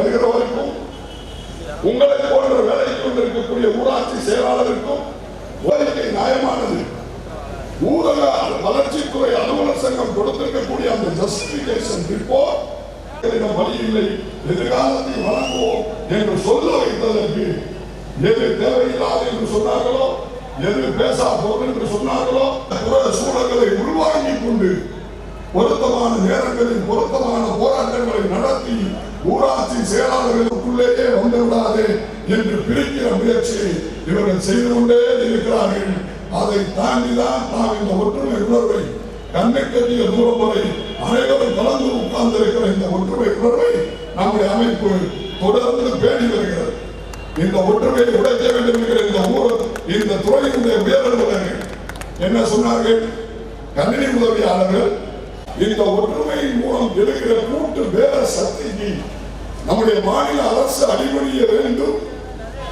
வருகிறவருக்கும் உங்களை போன்ற வேலை கொண்டிருக்கக்கூடிய ஊராட்சி செயலாளருக்கும் கோரிக்கை நியாயமானது. ஊரக வளர்ச்சித்துறை அலுவலர் சங்கம் கொடுத்திருக்கக்கூடிய அந்த ஜஸ்டிபிகேஷன் ரிப்போர்ட் வழி இல்லை எதிர்காலத்தில் வழங்குவோம் என்று சொல்ல வைத்ததற்கு எது தேவையில்லாது என்று சொன்னார்களோ எது பேசா பொருள் என்று சொன்னார்களோ சூழல்களை உருவாக்கி கொண்டு பொருத்தமான நேரங்களில் பொருத்தமான போராட்டங்களை நடத்தி ஊராட்சி செயலாளர்களுக்குள்ளேயே வந்துவிடாது என்று பிரிக்கிற முயற்சியை இவர்கள் செய்து கொண்டே இருக்கிறார்கள். அதை தாண்டிதான் நாம் இந்த ஒற்றுமை உணர்வை கண்ணுக்கட்டிய தூரம் வரை அனைவரும் கலந்து உட்கார்ந்திருக்கிற இந்த ஒற்றுமை உணர்வை நம்முடைய அமைப்பு தொடர்ந்து பேணி வருகிறது. இந்த ஒற்றுமையை உடைக்க வேண்டும் என்கிற இந்த ஊர் இந்த துறையினுடைய உயரலுவலர்கள் என்ன சொன்னார்கள்? கணினி உதவியாளர்கள் இந்த ஒற்றுமையின் மூலம் எழுகிற கூட்டு வேற சக்திக்கு நம்முடைய மாநில அரசு அடிபணிய வேண்டும்.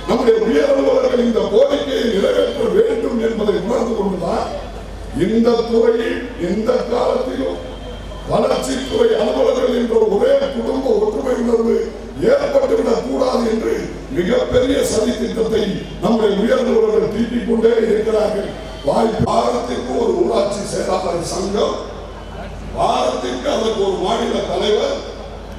நம்முடைய உயர் அலுவலர்கள் இந்த கோரிக்கையை நிறைவேற்ற வேண்டும் என்பதை உணர்ந்து கொண்டுதான் இந்த துறையில் எந்த காலத்திலும் வளர்ச்சித்துறை அலுவலர்கள் என்ற ஒரே குடும்ப ஒற்றுமை உணர்வு ஏற்பட்டுவிடக் கூடாது என்று மிகப்பெரிய சதி திட்டத்தை நம்முடைய உயர்ந்தவர்கள் தீட்டிக் கொண்டே இருக்கிறார்கள். வாய் வாரத்திற்கு ஒரு ஊராட்சி செயலாளர் சங்கம் வாரத்திற்கு அதற்கு ஒரு மாநில தலைவர்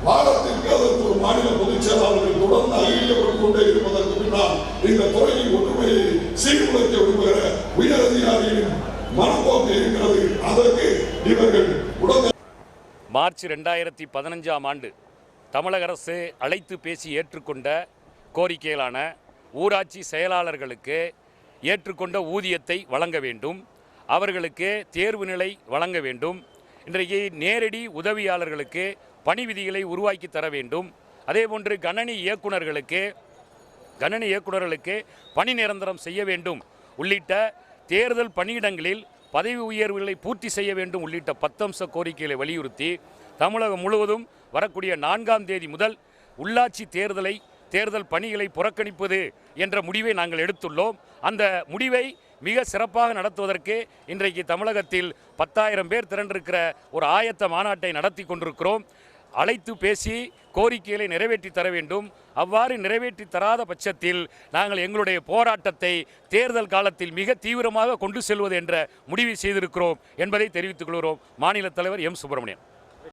வாரத்திற்கு அதற்கு ஒரு மாநில பொதுச் செயலாளர்கள் தொடர்ந்து அறிவிக்கப்பட்டுக் கொண்டே இருப்பதற்கு பின்னால் இந்த துறையின் ஒற்றுமையை சீர்குலைக்க விரும்புகிற உயர் அதிகாரியின் மனப்போக்கு இருக்கிறது. அதற்கு இவர்கள் உடனே மார்ச் ரெண்டாயிரத்தி பதினஞ்சாம் ஆண்டு தமிழக அரசு அழைத்து பேசி ஏற்றுக்கொண்ட கோரிக்கைகளான ஊராட்சி செயலாளர்களுக்கு ஏற்றுக்கொண்ட ஊதியத்தை வழங்க வேண்டும் அவர்களுக்கு தேர்வு நிலை வழங்க வேண்டும் இன்றைக்கு நேரடி உதவியாளர்களுக்கு பணி விதிகளை உருவாக்கி தர வேண்டும். அதேபோன்று கணனி இயக்குனர்களுக்கு கணனி இயக்குநர்களுக்கு பணி நிரந்தரம் செய்ய வேண்டும். உள்ளிட்ட தேர்தல் பணியிடங்களில் பதவி உயர்வுகளை பூர்த்தி செய்ய வேண்டும் உள்ளிட்ட பத்தம்ச கோரிக்கைகளை வலியுறுத்தி தமிழகம் முழுவதும் வரக்கூடிய நான்காம் தேதி முதல் உள்ளாட்சி தேர்தலை தேர்தல் பணிகளை புறக்கணிப்பது என்ற முடிவை நாங்கள் எடுத்துள்ளோம். அந்த முடிவை மிக சிறப்பாக நடத்துவதற்கு இன்றைக்கு தமிழகத்தில் பத்தாயிரம் பேர் திரண்டிருக்கிற ஒரு ஆயத்த மாநாட்டை நடத்தி கொண்டிருக்கிறோம். அழைத்து பேசி கோரிக்கைகளை நிறைவேற்றி தர வேண்டும். அவ்வாறு நிறைவேற்றி தராத பட்சத்தில் நாங்கள் எங்களுடைய போராட்டத்தை தேர்தல் காலத்தில் மிக தீவிரமாக கொண்டு செல்வது என்ற முடிவை செய்திருக்கிறோம் என்பதை தெரிவித்துக் கொள்கிறோம். மாநில தலைவர் எம் சுப்பிரமணியன்.